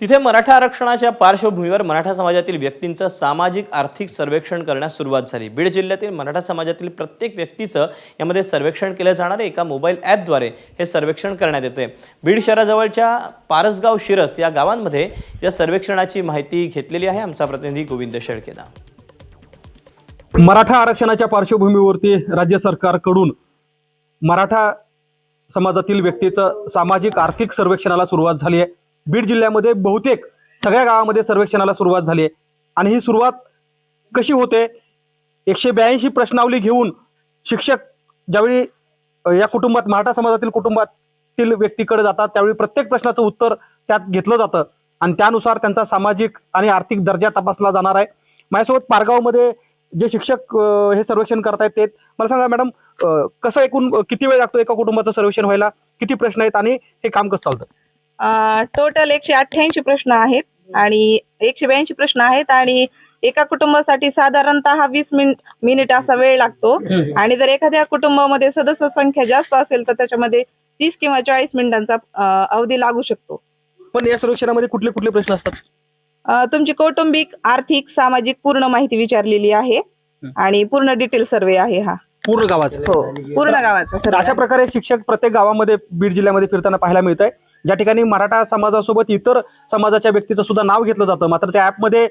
तिथे मराठा आरक्षणाच्या पार्श्वभूमीवर मराठा समाजातील व्यक्तींचं सामाजिक आर्थिक सर्वेक्षण करण्यास सुरुवात झाली. बीड जिल्ह्यातील मराठा समाजातील प्रत्येक व्यक्तीचं यामध्ये सर्वेक्षण केलं जाणार आहे. एका मोबाईल ॲपद्वारे हे सर्वेक्षण करण्यात येते बीड शहराजवळच्या पारसगाव शिरस या गावांमध्ये या सर्वेक्षणाची माहिती घेतलेली आहे आमचा प्रतिनिधी गोविंद शेळकेदा. मराठा आरक्षणाच्या पार्श्वभूमीवरती राज्य सरकारकडून मराठा समाजातील व्यक्तीचं सामाजिक आर्थिक सर्वेक्षणाला सुरुवात झाली आहे. बीड जिल्ह्यामध्ये बहुतेक सगळ्या गावामध्ये सर्वेक्षणाला सुरुवात झाली आहे. आणि ही सुरुवात कशी होते? एकशे ब्याऐंशी प्रश्नावली घेऊन शिक्षक ज्यावेळी या कुटुंबात मराठा समाजातील कुटुंबातील व्यक्तीकडे जातात त्यावेळी प्रत्येक प्रश्नाचं उत्तर त्यात घेतलं जातं. आणि त्यानुसार त्यांचा सामाजिक आणि आर्थिक दर्जा तपासला जाणार आहे. माझ्यासोबत पारगावमध्ये जे शिक्षक हे सर्वेक्षण करतायत ते मला सांगा मॅडम कसं एकूण किती वेळ लागतो एका कुटुंबाचं सर्वेक्षण व्हायला? किती प्रश्न आहेत आणि हे काम कसं चालतं? टोटल एकशे अठ्ठ्याऐंशी प्रश्न आहेत आणि एकशे ब्याऐंशी प्रश्न आहेत आणि एका कुटुंबासाठी साधारणतः वीस मिनिट मिनिट असा वेळ लागतो. आणि जर एखाद्या कुटुंबामध्ये सदस्य संख्या जास्त असेल तर त्याच्यामध्ये तीस किंवा चाळीस मिनिटांचा अवधी लागू शकतो. पण या सर्वेक्षणामध्ये कुठले कुठले प्रश्न असतात? तुमची कौटुंबिक आर्थिक सामाजिक पूर्ण माहिती विचारलेली आहे आणि पूर्ण डिटेल सर्वे आहे हा. पूर्ण गावाचं. हो पूर्ण गावाचा अशा प्रकारे शिक्षक प्रत्येक गावामध्ये बीड जिल्ह्यामध्ये फिरताना पाहायला मिळत आहे ज्या ठिकाणी मराठा समाजासोबत इतर समाजाच्या व्यक्तीचं सुद्धा नाव घेतलं जातं मात्र त्या ॲपमध्ये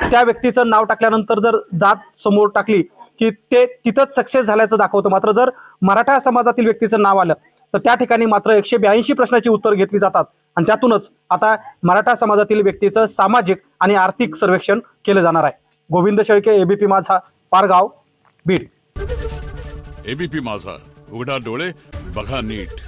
त्या व्यक्तीचं नाव टाकल्यानंतर जर जात समोर टाकली की ते तिथंच सक्सेस झाल्याचं दाखवतं. मात्र जर मराठा समाजातील व्यक्तीचं नाव आलं तर त्या ठिकाणी मात्र एकशे ब्याऐंशी प्रश्नाची उत्तर घेतली जातात. आणि त्यातूनच आता मराठा समाजातील व्यक्तीचं सामाजिक आणि आर्थिक सर्वेक्षण केलं जाणार आहे. गोविंद शेळके एबीपी माझा पारगाव बीड. एबीपी माझा उघडा डोळे बघा नीट.